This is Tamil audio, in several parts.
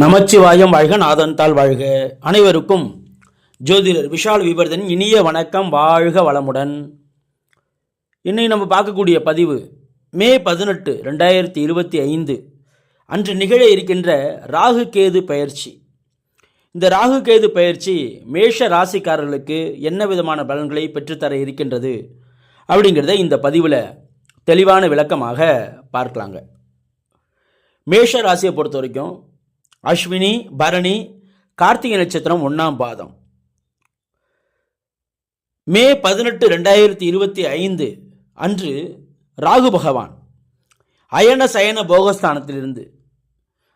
நமச்சிவாயம் வாழ்க நாதன்தாள் வாழ்க. அனைவருக்கும் ஜோதிடர் விஷால் விபர்தன் இனிய வணக்கம் வாழ்க வளமுடன். இன்னைக்கு நம்ம பார்க்கக்கூடிய பதிவு மே பதினெட்டு ரெண்டாயிரத்தி இருபத்தி ஐந்து. அன்று நிகழ இருக்கின்ற ராகு கேது பயிற்சி. இந்த ராகு கேது பயிற்சி மேஷ ராசிக்காரர்களுக்கு என்ன விதமான பலன்களை பெற்றுத்தர இருக்கின்றது அப்படிங்கிறத இந்த பதிவில் தெளிவான விளக்கமாக பார்க்கலாங்க. மேஷ ராசியை பொறுத்த வரைக்கும் அஸ்வினி பரணி கார்த்திகை நட்சத்திரம் ஒன்றாம் பாதம். மே பதினெட்டு ரெண்டாயிரத்தி இருபத்தி ஐந்து அன்று ராகு பகவான் அயன சயன போகஸ்தானத்திலிருந்து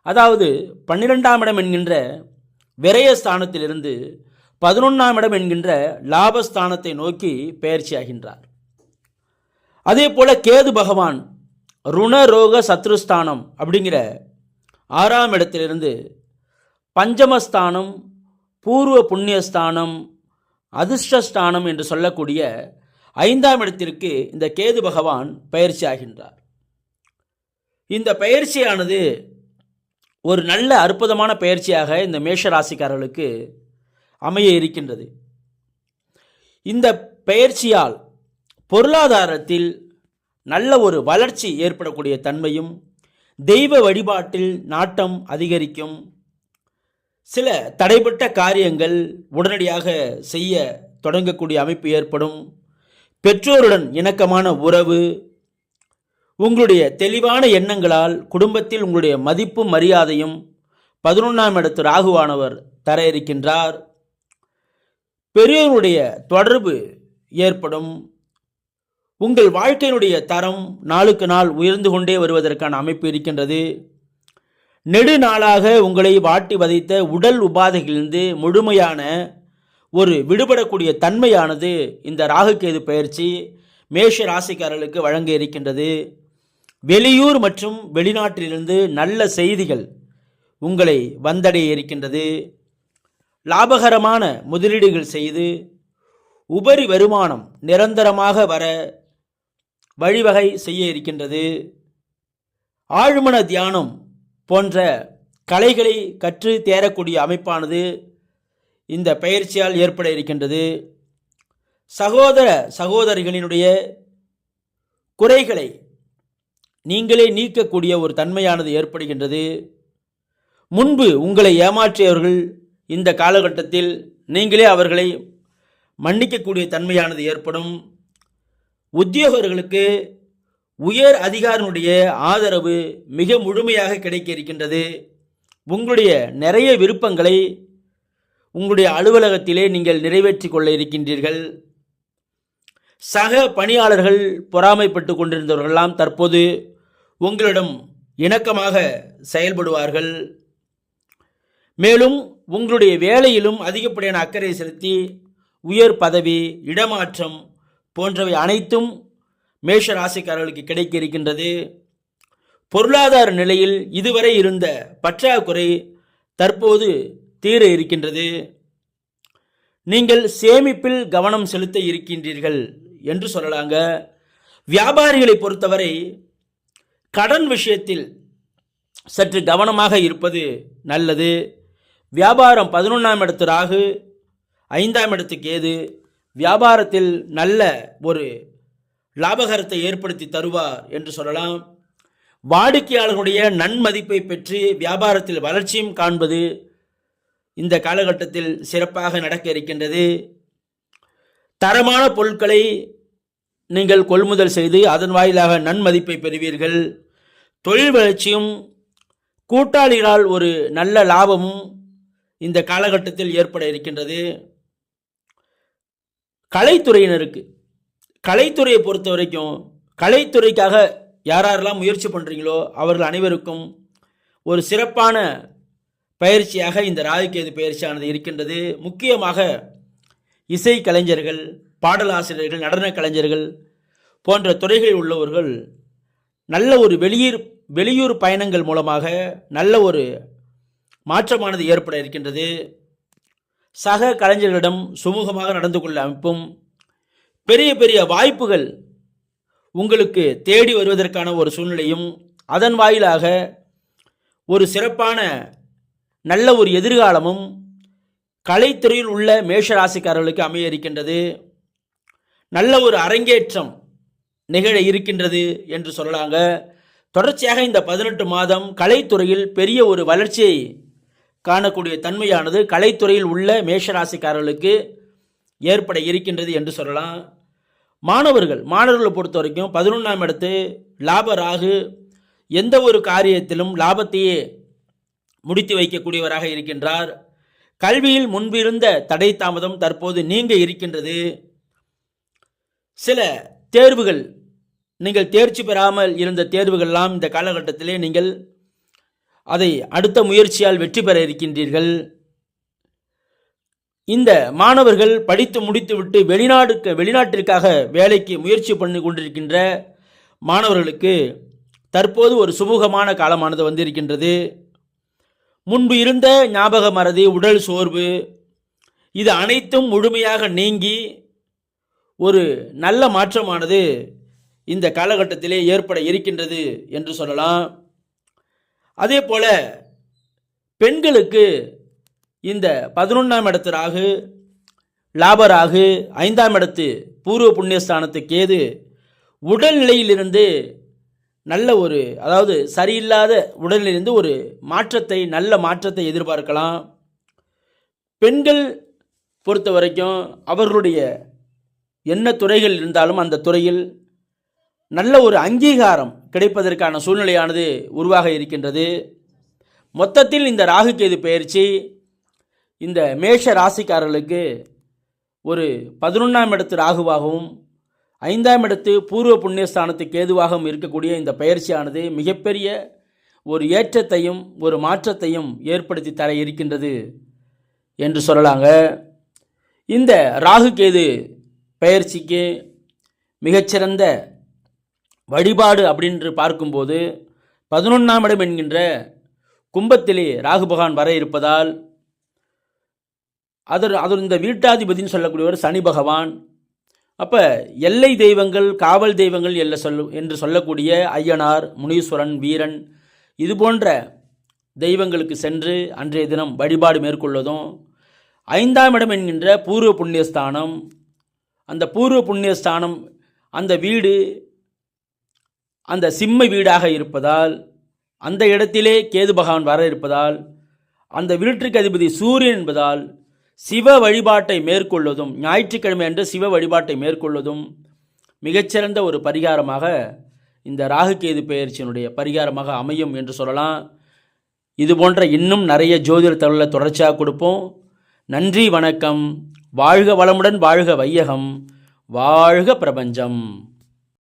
அதாவது பன்னிரெண்டாம் இடம் என்கின்ற விரயஸ்தானத்திலிருந்து பதினொன்றாம் இடம் என்கின்ற லாபஸ்தானத்தை நோக்கி பயிற்சியாகின்றார். அதே போல கேது பகவான் ருணரோக சத்ருஸ்தானம் அப்படிங்கிற ஆறாம் இடத்திலிருந்து பஞ்சமஸ்தானம் பூர்வ புண்ணியஸ்தானம் அதிர்ஷ்டஸ்தானம் என்று சொல்லக்கூடிய ஐந்தாம் இடத்திற்கு இந்த கேது பகவான் பயிற்சி ஆகின்றார். இந்த பயிற்சியானது ஒரு நல்ல அற்புதமான பயிற்சியாக இந்த மேஷ ராசிக்காரர்களுக்கு அமைய இருக்கின்றது. இந்த பயிற்சியால் பொருளாதாரத்தில் நல்ல ஒரு வளர்ச்சி ஏற்படக்கூடிய தன்மையும் தெய்வ வழிபாட்டில் நாட்டம் அதிகரிக்கும். சில தடைப்பட்ட காரியங்கள் உடனடியாக செய்ய தொடங்கக்கூடிய அமைப்பு ஏற்படும். பெற்றோருடன் இணக்கமான உறவு உங்களுடைய தெளிவான எண்ணங்களால் குடும்பத்தில் உங்களுடைய மதிப்பும் மரியாதையும் பதினொன்றாம் இடத்து ராகுவானவர் தர இருக்கின்றார். பெரியோருடைய தொடர்பு ஏற்படும். உங்கள் வாழ்க்கையினுடைய தரம் நாளுக்கு நாள் உயர்ந்து கொண்டே வருவதற்கான அமைப்பு இருக்கின்றது. நெடுநாளாக உங்களை வாட்டி வதைத்த உடல் உபாதைகளிலிருந்து முழுமையான ஒரு விடுபடக்கூடிய தன்மையானது இந்த ராகுகேது பயிற்சி மேஷ ராசிக்காரர்களுக்கு வழங்க இருக்கின்றது. வெளியூர் மற்றும் வெளிநாட்டிலிருந்து நல்ல செய்திகள் உங்களை வந்தடைய இருக்கின்றது. லாபகரமான முதலீடுகள் செய்து உபரி வருமானம் நிரந்தரமாக வர வழிவகை செய்ய இருக்கின்றது. ஆழ்மன தியானம் போன்ற கலைகளை கற்று தேரக்கூடிய அமைப்பானது இந்த பயிற்சியால் ஏற்பட இருக்கின்றது. சகோதர சகோதரிகளினுடைய குறைகளை நீங்களே நீக்கக்கூடிய ஒரு தன்மையானது ஏற்படுகின்றது. முன்பு உங்களை ஏமாற்றியவர்கள் இந்த காலகட்டத்தில் நீங்களே அவர்களை மன்னிக்கக்கூடிய தன்மையானது ஏற்படும். உத்தியோகர்களுக்கு உயர் அதிகாரினுடைய ஆதரவு மிக முழுமையாக கிடைக்க இருக்கின்றது உங்களுடைய நிறைய விருப்பங்களை உங்களுடைய அலுவலகத்திலே நீங்கள் நிறைவேற்றி கொள்ள இருக்கின்றீர்கள். சக பணியாளர்கள் பொறாமைப்பட்டு கொண்டிருந்தவர்களெல்லாம் தற்போது உங்களிடம் இணக்கமாக செயல்படுவார்கள். மேலும் உங்களுடைய வேலையிலும் அதிகப்படியான அக்கறை செலுத்தி உயர் பதவி இடமாற்றம் போன்றவை அனைத்தும் மேஷ ராசிக்காரர்களுக்கு கிடைக்க இருக்கின்றது பொருளாதார நிலையில் இதுவரை இருந்த பற்றாக்குறை தற்போது தீர இருக்கின்றது. நீங்கள் சேமிப்பில் கவனம் செலுத்த இருக்கின்றீர்கள் என்று சொல்லலாங்க. வியாபாரிகளை பொறுத்தவரை கடன் விஷயத்தில் சற்று கவனமாக இருப்பது நல்லது. வியாபாரம் பதினொன்றாம் இடத்து ராகு ஐந்தாம் இடத்துக்கு ஏது வியாபாரத்தில் நல்ல ஒரு லாபகரத்தை ஏற்படுத்தி தருவார் என்று சொல்லலாம். வாடிக்கையாளர்களுடைய நன்மதிப்பை பெற்று வியாபாரத்தில் வளர்ச்சியும் காண்பது இந்த காலகட்டத்தில் சிறப்பாக நடக்க இருக்கின்றது. தரமான பொருட்களை நீங்கள் கொள்முதல் செய்து அதன் வாயிலாக நன்மதிப்பை பெறுவீர்கள். தொழில் வளர்ச்சியும் கூட்டாளிகளால் ஒரு நல்ல லாபமும் இந்த காலகட்டத்தில் ஏற்பட இருக்கின்றது. கலைத்துறையினருக்கு. கலைத்துறையை பொறுத்த வரைக்கும் கலைத்துறைக்காக யாரெல்லாம் முயற்சி பண்ணுறீங்களோ அவர்கள் அனைவருக்கும் ஒரு சிறப்பான பயிற்சியாக இந்த ராகுகேது பயிற்சியானது இருக்கின்றது. முக்கியமாக இசை கலைஞர்கள் பாடலாசிரியர்கள் நடன கலைஞர்கள் போன்ற துறைகளில் உள்ளவர்கள் நல்ல ஒரு வெளியூர் வெளியூர் பயணங்கள் மூலமாக நல்ல ஒரு மாற்றமானது ஏற்பட இருக்கின்றது. சக கலைஞர்களிடம் சுமூகமாக நடந்து கொள்ள அமைப்பும் பெரிய பெரிய வாய்ப்புகள் உங்களுக்கு தேடி வருவதற்கான ஒரு சூழ்நிலையும் அதன் வாயிலாக ஒரு சிறப்பான நல்ல ஒரு எதிர்காலமும் கலைத்துறையில் உள்ள மேஷராசிக்காரர்களுக்கு அமைய இருக்கின்றது நல்ல ஒரு அரங்கேற்றம் நிகழ இருக்கின்றது என்று சொல்லலாங்க. தொடர்ச்சியாக இந்த பதினெட்டு மாதம் கலைத்துறையில் பெரிய ஒரு வளர்ச்சியை காணக்கூடிய தன்மையானது கலைத்துறையில் உள்ள மேஷராசிக்காரர்களுக்கு ஏற்பட இருக்கின்றது என்று சொல்லலாம். மாணவர்கள் மாணவர்களை பொறுத்த வரைக்கும் பதினொன்றாம் இடத்து லாப ராகு எந்த ஒரு காரியத்திலும் லாபத்தையே முடித்து வைக்கக்கூடியவராக இருக்கின்றார். கல்வியில் முன்பிருந்த தடை தாமதம் தற்போது நீங்க இருக்கின்றது. சில தேர்வுகள் நீங்கள் தேர்ச்சி பெறாமல் இருந்த தேர்வுகள்லாம் இந்த காலகட்டத்திலே நீங்கள் அதை அடுத்த முயற்சியால் வெற்றி பெற இருக்கின்றீர்கள். இந்த மாணவர்கள் படித்து முடித்துவிட்டு வெளிநாடுக்கு வெளிநாட்டிற்காக வேலைக்கு முயற்சி பண்ணி கொண்டிருக்கின்ற மாணவர்களுக்கு தற்போது ஒரு சுமூகமான காலமானது வந்திருக்கின்றது. முன்பு இருந்த ஞாபக மறதி உடல் சோர்வு இது அனைத்தும் முழுமையாக நீங்கி ஒரு நல்ல மாற்றமானது இந்த காலகட்டத்திலே ஏற்பட இருக்கின்றது என்று சொல்லலாம். அதே போல பெண்களுக்கு இந்த பதினொன்றாம் இடத்து ராகு லாபராகு ஐந்தாம் இடத்து பூர்வ புண்ணியஸ்தானத்துக்கு ஏது உடல்நிலையிலிருந்து நல்ல ஒரு அதாவது சரியில்லாத உடலிலிருந்து ஒரு மாற்றத்தை நல்ல மாற்றத்தை எதிர்பார்க்கலாம். பெண்கள் பொறுத்த வரைக்கும் அவர்களுடைய என்ன துறைகள் இருந்தாலும் அந்த துறையில் நல்ல ஒரு அங்கீகாரம் கிடைப்பதற்கான சூழ்நிலையானது உருவாக இருக்கின்றது. மொத்தத்தில் இந்த ராகுகேது பயிற்சி இந்த மேஷ ராசிக்காரர்களுக்கு ஒரு பதினொன்றாம் இடத்து ராகுவாகவும் ஐந்தாம் இடத்து பூர்வ புண்ணியஸ்தானத்து கேதுவாகவும் இருக்கக்கூடிய இந்த பயிற்சியானது மிகப்பெரிய ஒரு ஏற்றத்தையும் ஒரு மாற்றத்தையும் ஏற்படுத்தி தர இருக்கின்றது என்று சொல்லலாங்க. இந்த ராகு கேது பயிற்சிக்கு மிகச்சிறந்த வழிபாடு அப்படின்று பார்க்கும்போது பதினொன்றாம் இடம் என்கின்ற கும்பத்திலே ராகு பகவான் வர இருப்பதால் அதர் அதர் இந்த வீட்டாதிபதின்னு சொல்லக்கூடியவர் சனி பகவான். அப்போ எல்லை தெய்வங்கள் காவல் தெய்வங்கள் எல்ல சொல்லு என்று சொல்லக்கூடிய ஐயனார் முனீஸ்வரன் வீரன் இது போன்ற தெய்வங்களுக்கு சென்று அன்றைய தினம் வழிபாடு மேற்கொள்வதும் ஐந்தாம் இடம் என்கின்ற பூர்வ புண்ணியஸ்தானம். அந்த பூர்வ புண்ணியஸ்தானம் அந்த வீடு அந்த சிம்ம வீடாக இருப்பதால் அந்த இடத்திலே கேது பகவான் வர இருப்பதால் அந்த வீட்டிற்கு அதிபதி சூரியன் என்பதால் சிவ வழிபாட்டை மேற்கொள்வதும் ஞாயிற்றுக்கிழமை அன்று சிவ வழிபாட்டை மேற்கொள்வதும் மிகச்சிறந்த ஒரு பரிகாரமாக இந்த ராகுகேது பெயர்ச்சியினுடைய பரிகாரமாக அமையும் என்று சொல்லலாம். இது போன்ற இன்னும் நிறைய ஜோதிட தகவலை தொடர்ச்சியாக கொடுப்போம். நன்றி வணக்கம். வாழ்க வளமுடன் வாழ்க வையகம். வாழ்க பிரபஞ்சம்.